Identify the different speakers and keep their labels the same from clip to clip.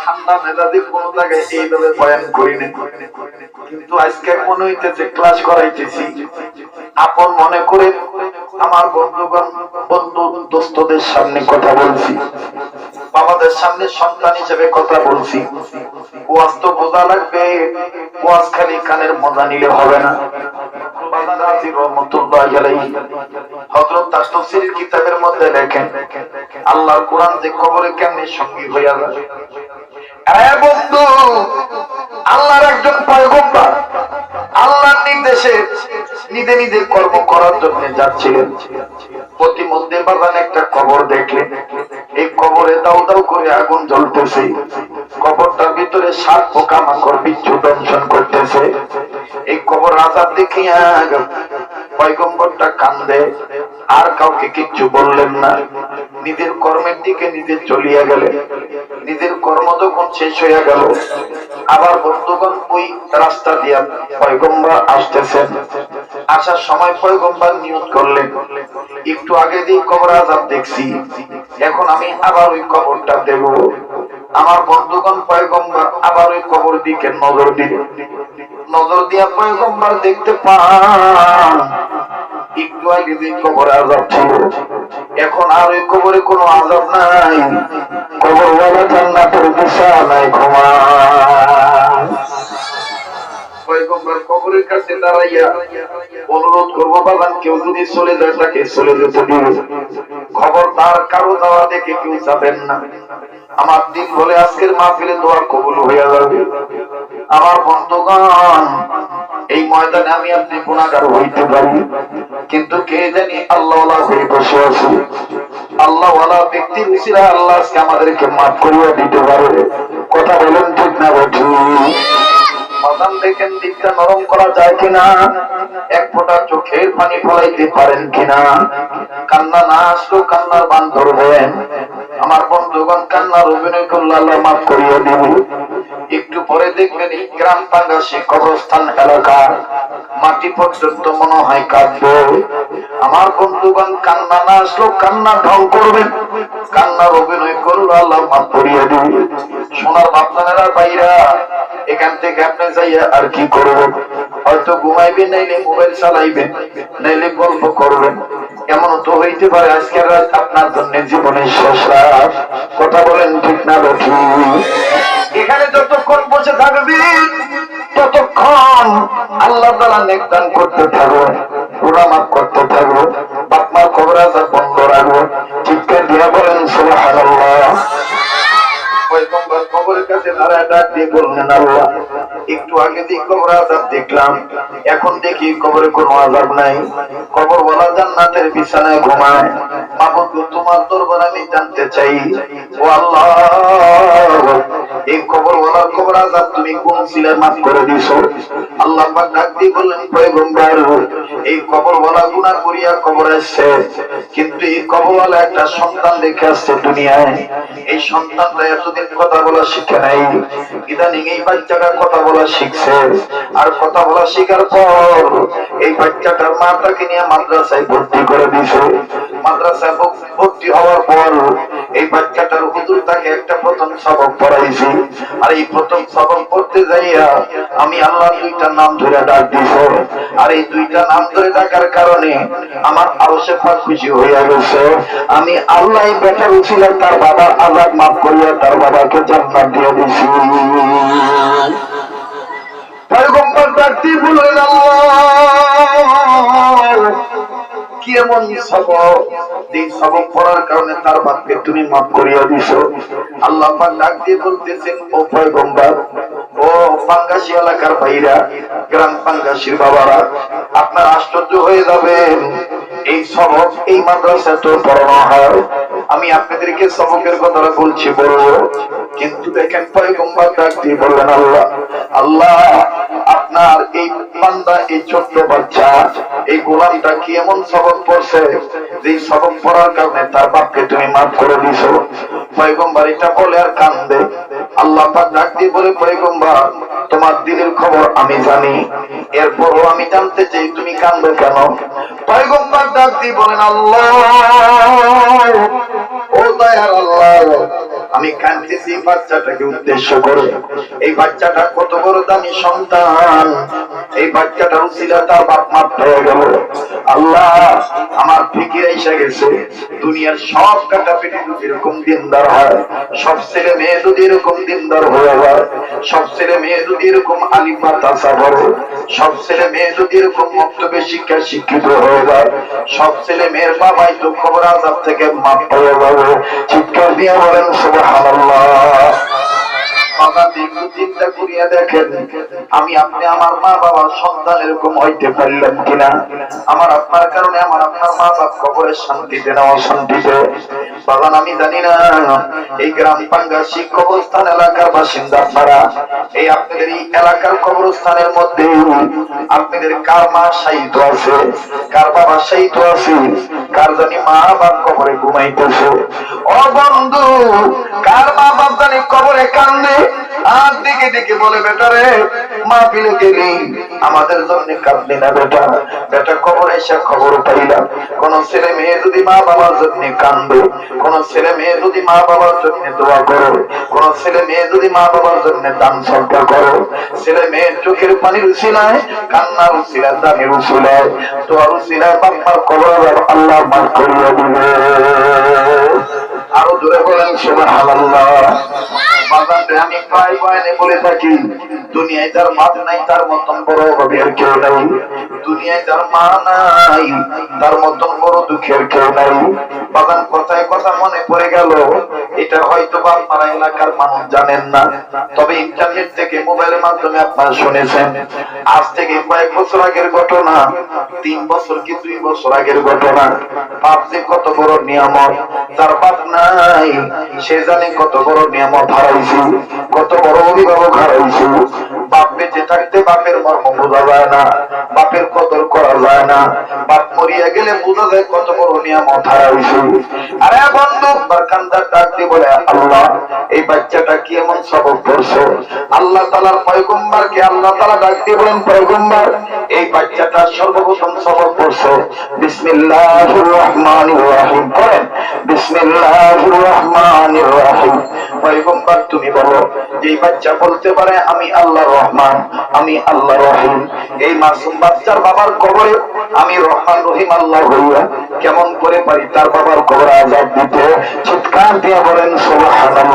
Speaker 1: ঠান্ডা জায়গায় এইভাবে বয়ান করি না কিন্তু আজকে মনে হইতেছে ক্লাস করাইতেছি। আপন মনে করে আমার বন্ধুগণ, বন্ধু, দোস্তদের সামনে কথা বলছি। বাবাদের সামনে সন্তান হিসেবে কথা বলছি। ওয়াজ তো বোঝা লাগবে, ওয়াজ খালি কানের মজা নিলে হবে না। হযরত তাফসীর কিতাবের কোরআন যে কবরে কেমনে সঙ্গী হইয়া যায় আল্লাহর একজন আল্লাহর নির্দেশে নিজে নিজে কর্ম করার জন্য যাচ্ছিলেন। প্রতিমধ্যে বাগান একটা কবর দেখলেন। এই কবরে দাউ দাউ করে আগুন জ্বলতেছে। কবরটার ভিতরে সাত পোকা বিচ্ছু দংশন করতেছে। আজাদ দেখিয়া পয়গম্বরটা কান্দে, আর কাউকে কিচ্ছু বললেন না। নিজের কর্মের দিকে নিজে চলিয়া গেলে নিজের কর্ম যখন শেষ হইয়া গেল, আবার বন্ধুগণ ওই রাস্তা দিয়া পয়গম্বর আসতেছেন। আসার সময় পয়গম্বর নিয়োগ করলেন, একটু আগে দিয়ে কবর আজাব দেখছি, এখন আমি আবার ওই কবরটা দেব। আমার বন্ধুগণ পয়গম্বর আবার ওই কবর দিকে নজর দিল নজর দিয়া পয়গম্বর দেখতে পান। একটু আগে যে কবরে আজাব ছিল, এখন আর ওই কবরে কোনো আজাব নাই। কবর বলা জান্নাতের ঘুমায়। পয়গম্বর কবরের কাছে দাঁড়াইয়া অনুরোধ করব কেউ যদি চলে যায় তাকে চলে কারও যাওয়া দেখে আমার দিন বলে আজকের মাহফিলে দোয়া কবুল হইয়া যাবে। আমার বন্ধুগণ, এই ময়দানে আমি আপনি গুণাগার হইতে পারি। কিন্তু কে জানি আল্লাহ হয়ে বসে আছি। আল্লাহ ব্যক্তির উচিরা আল্লাহ আজকে আমাদেরকে মাফ করিয়া দিতে পারে। কথা বলেন ঠিক না আমার বন্ধুগণ, কান্নার অভিনয় করলে আল্লাহ মাফ করিয়া দিব। একটু পরে দেখবেন গ্রাম পাঙ্গাসী কবরস্থান এলাকার মাটি পর্যন্ত মনে হয় কাঁদবে। আমার বন্ধুগণ, কান্না না আসলেও কান্না ঢং করবেন। কান্নার অভিনয় করল আল্লাহ মাফ করিয়ে দিবে সোনার বাপনারা বাইরা এখান থেকে আপনি যাইয়া আর কি করবেন? হয়তো ঘুমাইবেন, নাইলে মোবাইল চালাইবেন, নাইলে গল্প করবেন। এমন তো হইতে পারে আজকের রাত আপনার জন্য জীবনের শেষ রাত। কথা বলেন ঠিক না এখানে যতক্ষণ বসে থাকবেন ততক্ষণ আল্লাহ তালা নেকদান করতে থাকবে গুণামাপ করতে থাকবে বাপমার খবর আছে, বন্ধ রাখব। চিৎকার দিয়া বলেন, সুবহানাল্লাহ। পয়গম্বর কবরের কাছে দাঁড়ায় ডাক দিয়ে বললেন, আল্লাহ একটু আগে কবর আজাব দেখলাম, এখন দেখি কবরে কোনো আজাব নাই। কবর বলা জান্নাতের বিছানায় ঘুমায়। মাবুদ তোমার দরবার আমি জানতে চাই, ও আল্লাহ, এই কবর বলার কবর আজাব তুমি কোন সিলায় মাফ করে দিছো? আল্লাহ পাক ডাক দিয়ে বললেন, পয়গম্বর, এই কবর বলা গুনাহ করিয়া কবর আসছে। কিন্তু এই কবরওয়ালা একটা সন্তান রেখে আসছে দুনিয়ায়। এই সন্তানটা এতদিন কথা বলা শিখে নাই। ইদানিং এই বাচ্চাটা কথা বলা শিখছে। আর কথা বলা শেখার পর এই বাচ্চাটার মা তাকে নিয়ে মাদ্রাসায় ভর্তি করে দিছে মাদ্রাসায় ভর্তি হওয়ার পর এই বাচ্চাটার হুজুর তাকে একটা প্রথম সবক পড়াইছি। আর এই প্রথম সবক পড়তে যাইয়া আমি আল্লাহ দুইটা নাম ধরে ডাক দিছে আর এই দুইটা নাম ধরে ডাকার কারণে আমার আলোচে পাক খুশি হইয়া গেছে। আমি আল্লাহ বেটার উচিল তার বাবার আজাদ মাফ করিয়া তার বাবাকে জান্নাত দিয়ে দিছি। আপনার আশ্চর্য হয়ে যাবেন। এই সবক, এই মাদ্রাসায় তো পড়ানো হয়। আমি আপনাদেরকে সবকের কথাটা বলছি বড় কিন্তু দেখেন পয়গম্বর ডাক দিয়ে বললেন আল্লাহ? আল্লাহ, আপনার এই বান্দা, এই ছোট্ট বাচ্চা, এই গোলামটা কি এমন সবক পড়ছে যে সবক পড়ার কারণে তার বাপকে তুমি মাফ করে দিছো পয়গম্বর এটা বলে আর কান্দে। আল্লাহ পাক ডাক দিয়ে বলে, পয়গম্বর, তোমার দিলের খবর আমি জানি। এরপরও আমি জানতে চাই, তুমি কান্দো কেন? পয়গম্বর ডাক দিয়ে বলেন, আল্লাহ, ও দয়ার আল্লাহ আমি কাঁদতেছি বাচ্চাটাকে উদ্দেশ্য করে। এই বাচ্চাটা কত বড় দামি সন্তান। এই বাচ্চাটা উচিলা তার বাপ মাত্র হয়ে গেল আল্লাহ ফিকির এসে গেছে? দুনিয়ার সব কাটা পেটে যদি এরকম দিনদার হয়, সব ছেলে মেয়ে যদি এরকম দিনদার হয়ে যায়, সব ছেলে মেয়ে যদি এরকম আলিমা তাসা করে সব ছেলে মেয়ে যদি এরকম মক্তবে শিক্ষা শিক্ষিত হয়ে যায়, সব ছেলে মেয়ের বাবাই তো খবর আজাব থেকে মাপ হয়ে যাবে। চিৎকার দিয়ে বলেন, সুবহানাল্লাহ। চিন্তা করিয়া দেখেন, আমি আপনি আমার মা বাবার সন্তান এরকম হইতে পারলাম কিনা? আমার আপনার কারণে আমার আপনার মা বাপ কবরের শান্তিতে না অশান্তিতে? বাগান আমি জানি না, এই গ্রাম পাঙ্গাসি কবরস্থান এলাকার বাসিন্দা আপনারা। এই আপনাদের এই এলাকার কবরস্থানের মধ্যে আপনাদের কার মা সাহিত্য আছে? কার বাবা সাহিত্য আছে? কার জানি মা বাপ কবরে ঘুমাইতেছে? ও বন্ধু, কার মা বাপ কবরে কান্দে? আর দিকে দিকে বলে, বেটা রে, মা আমাদের জন্য না বেটা। বেটা, কবর এসে খবর পাইলাম। কোন ছেলে মেয়ে যদি মা বাবার জন্য কান্দে, কোন ছেলে মেয়ে যদি মা বাবার জন্য দোয়া করো, কোন ছেলে মেয়ে যদি মা বাবার জন্য দান ছেলে চোখের বাপ্পার আল্লাহ মাফ করিয়া দিবে। জোরে বলেন, সুবহানাল্লাহ। বাজারে আমি প্রায় বয়ানে বলে থাকি। দুনিয়ায় যার মা নাই, তার মতন বড় অভাবের কেউ নাই। দুনিয়ায় যার মা নাই, তার মতন বড় দুঃখের কেউ নাই। বাগান কথায় কথা মনে পড়ে গেল এটা হয়তো আপনারা এলাকার মানুষ জানেন না, তবে ইন্টারনেট থেকে মোবাইলের মাধ্যমে আপনারা শুনেছেন। আজ থেকে কয়েক বছর আগের ঘটনা, তিন বছর কি দুই বছর আগের ঘটনা। পাবজি কত বড় নিয়ামত, তার বাপ নাই, সে জানে কত বড় নিয়ামত হারাইছি, কত বড় অভিভাবক হারাইছি। বাপ বেঁচে থাকতে বাপের মর্ম বোঝা যায় না, বাপের কদর করা যায় না। বাপ মরিয়া গেলে বোঝা যায় কত বড় নিয়ামত হারাইছি আরে বন্ধু বারকান্দার ডাক দিয়ে বলে, আল্লাহ, এই বাচ্চাটা কি এমন সবক করছে আল্লাহ তালার পয়গম্বরকে আল্লাহ তালা ডাক দিয়ে বলেন, পয়গম্বর, এই বাচ্চাটা সর্বপ্রথম সবক করছে বিসমিল্লাহির রহমানির রহিম। করেন, বিসমিল্লাহির রহমানির রহিম। পয়গম্বর, তুমি বলো যে বাচ্চা বলতে পারে, আমি আল্লাহ রহমান, আমি আল্লাহ রহিম। এই মাসুম বাচ্চার বাবার কবরে আমি রহমান রহিম আল্লাহ কেমন করে পারি? তার বাবার কবর আজাদ দিতে চিৎকার দিয়ে বলেন, সুবহানাল্লাহ।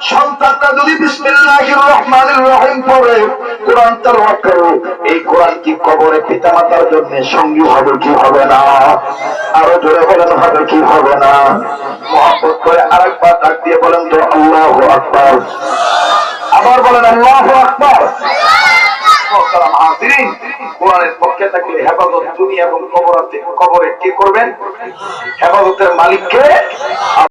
Speaker 1: সন্তানটা যদি বিসমিল্লাহির রহমানির রহিম পড়ে, কোরআন তেলাওয়াত করে। এই কোরআন কি কবরে পিতামাতার জন্য সঙ্গী হবে কি হবে না? আরও জোরে বলেন, হবে কি হবে না? মহব্বত করে আরেকবার ডাক দিয়ে বলেন তো, আল্লাহু আকবার। আবার বলেন, আল্লাহু আকবার। হেফাজত দুনিয়া এবং কবরাতে কবরে কে করবেন? হেফাজতের মালিককে